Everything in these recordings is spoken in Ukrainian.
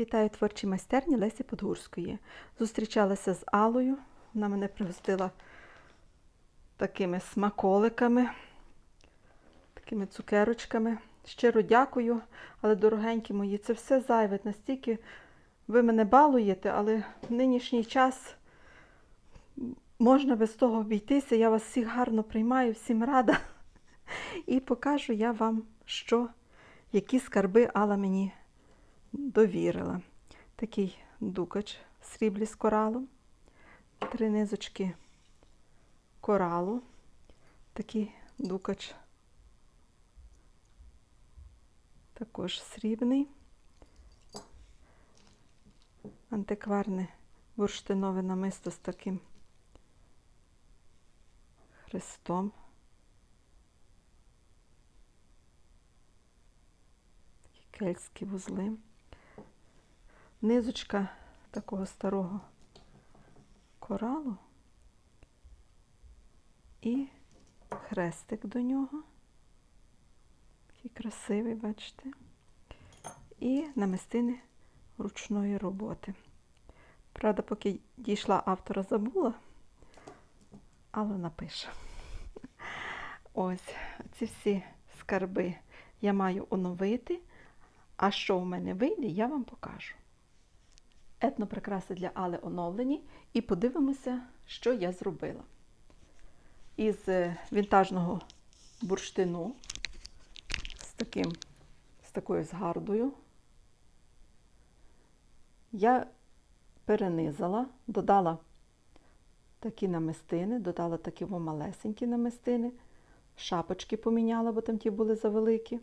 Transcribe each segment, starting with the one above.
Вітаю творчій майстерні Лесі Подгурської. Зустрічалася з Алою. Вона мене пригостила такими смаколиками, такими цукерочками. Щиро дякую, але, дорогенькі мої, це все зайве. Настільки ви мене балуєте, але в нинішній час можна без того обійтися. Я вас всіх гарно приймаю, всім рада. І покажу я вам, що, які скарби Алла мені довірила. Такий дукач в сріблі з коралом, три низочки коралу, такий дукач також срібний, антикварне бурштинове намисто з таким хрестом. Кельтські вузли низочка такого старого коралу і хрестик до нього. Такий красивий, бачите. І намистини ручної роботи. Правда, поки дійшла автора, забула, але напишу. Ось ці всі скарби я маю оновити. А що в мене вийде, я вам покажу. Етноприкраси для Али оновлені і подивимося, що я зробила. Із е, вінтажного бурштину з, таким, з такою згардою я перенизала, додала такі намистини, додала такі малесенькі намистини, шапочки поміняла, бо там ті були завеликі.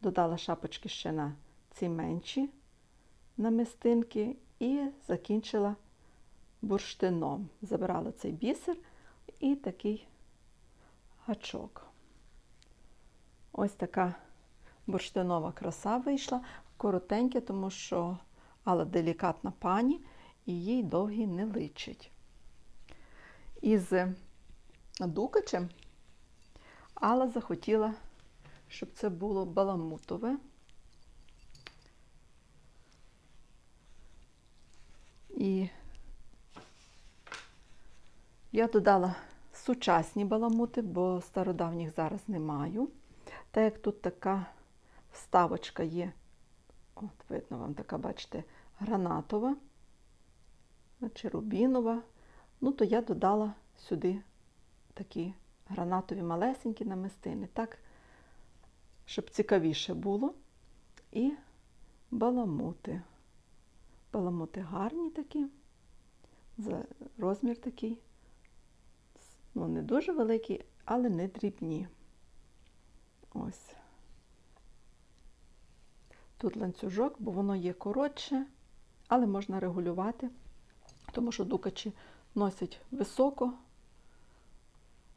Додала шапочки ще на ці менші намистинки і закінчила бурштином. Забирала цей бісер і такий гачок. Ось така бурштинова краса вийшла, коротеньке, тому що але делікатна пані і їй довгі не личить. Із дукачем Алла захотіла, щоб це було баламутове. І я додала сучасні баламути, бо стародавніх зараз не маю. Так як тут така вставочка є, от видно вам така, бачите, гранатова чи рубінова, ну то я додала сюди такі гранатові малесенькі намистини, так, щоб цікавіше було. І баламути. Баламути гарні такі, розмір такий, ну, не дуже великий, але не дрібні. Ось. Тут ланцюжок, бо воно є коротше, але можна регулювати, тому що дукачі носять високо,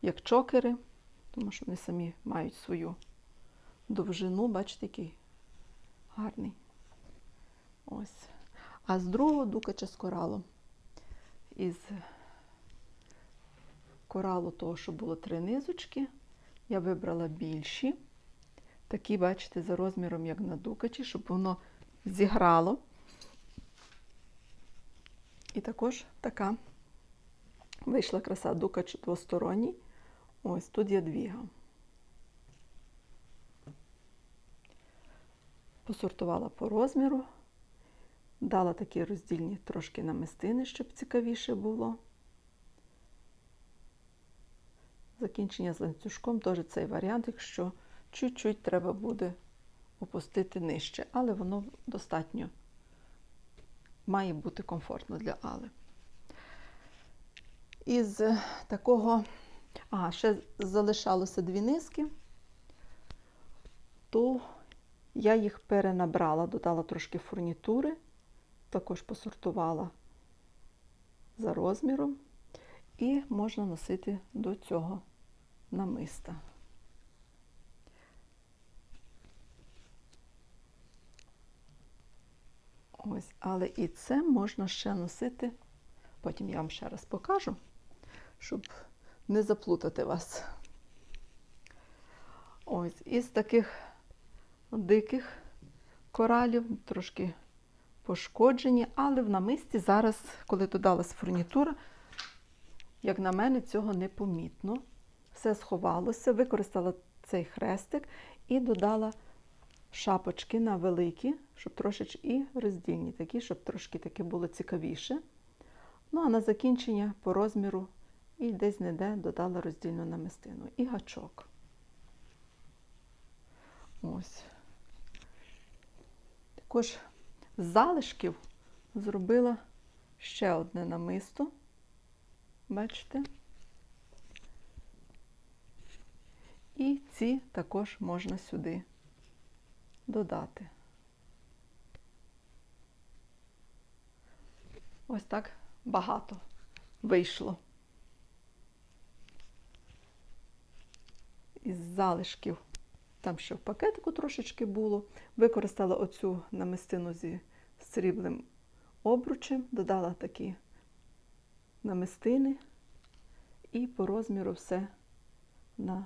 як чокери, тому що вони самі мають свою довжину, бачите, який гарний. Ось. А з другого дукача з коралу. Із коралу того, що було три низочки, я вибрала більші. Такі, бачите, за розміром, як на дукачі, щоб воно зіграло. І також така вийшла краса дукач двосторонній. Ось тут є двіга. Посортувала по розміру. Дала такі роздільні трошки намистини, щоб цікавіше було. Закінчення з ланцюжком теж цей варіант, якщо чуть-чуть треба буде опустити нижче, але воно достатньо має бути комфортно для Али. Із такого, ага, ще залишалося дві низки, то я їх перенабрала, додала трошки фурнітури також посортувала за розміром, і можна носити до цього намиста. Ось, але і це можна ще носити, потім я вам ще раз покажу, щоб не заплутати вас. Ось, із таких диких коралів, трошки пошкоджені, але в намисті зараз, коли додалась фурнітура, як на мене, цього не помітно. Все сховалося, використала цей хрестик і додала шапочки на великі, щоб трошечки і роздільні такі, щоб трошки таке було цікавіше. Ну, а на закінчення по розміру і десь не де додала роздільну намистину. І гачок. Ось. Також з залишків зробила ще одне намисто. Бачите? І ці також можна сюди додати. Ось так багато вийшло. Із залишків, там ще в пакетику трошечки було. Використала оцю намистину зі сріблим обручем, додала такі намистини і по розміру все на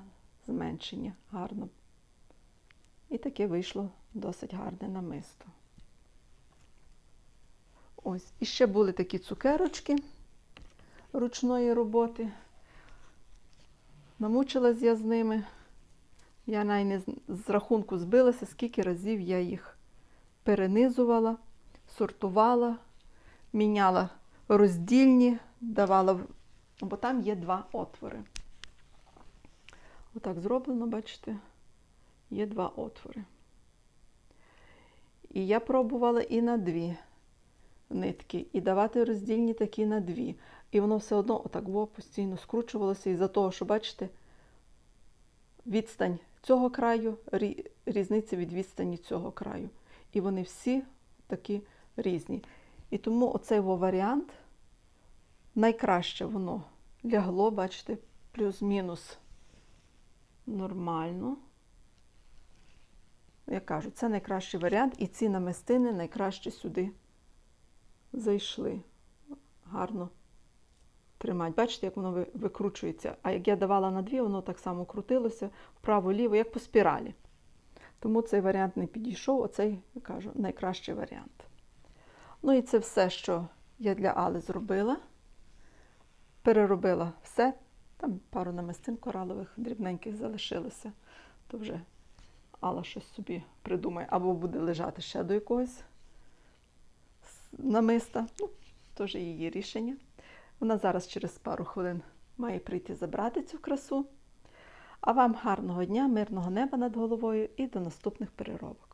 зменшення гарно. І таке вийшло досить гарне намисто. Ось, і ще були такі цукерочки ручної роботи. Намучилась я з ними. Я навіть не з- рахунку збилася, скільки разів я їх перенизувала, сортувала, міняла роздільні, давала, бо там є два отвори. Отак зроблено, бачите, є два отвори. І я пробувала і на дві нитки, і давати роздільні такі на дві. І воно все одно отак во постійно скручувалося із-за того, що, бачите, відстань цього краю, різниця від відстані цього краю. І вони всі такі різні. І тому оцей варіант найкраще воно лягло, бачите, плюс-мінус нормально. Я кажу, це найкращий варіант, і ці намистини найкраще сюди зайшли. Гарно тримати. Бачите, як воно викручується. А як я давала на дві, воно так само крутилося вправо-ліво, як по спіралі. Тому цей варіант не підійшов, оцей, я кажу, найкращий варіант. Ну і це все, що я для Али зробила. Переробила все. Там пару намистин коралових дрібненьких залишилося. То вже Алла щось собі придумає, або буде лежати ще до якогось намиста. Ну, теж її рішення. Вона зараз через пару хвилин має прийти забрати цю красу. А вам гарного дня, мирного неба над головою і до наступних переробок.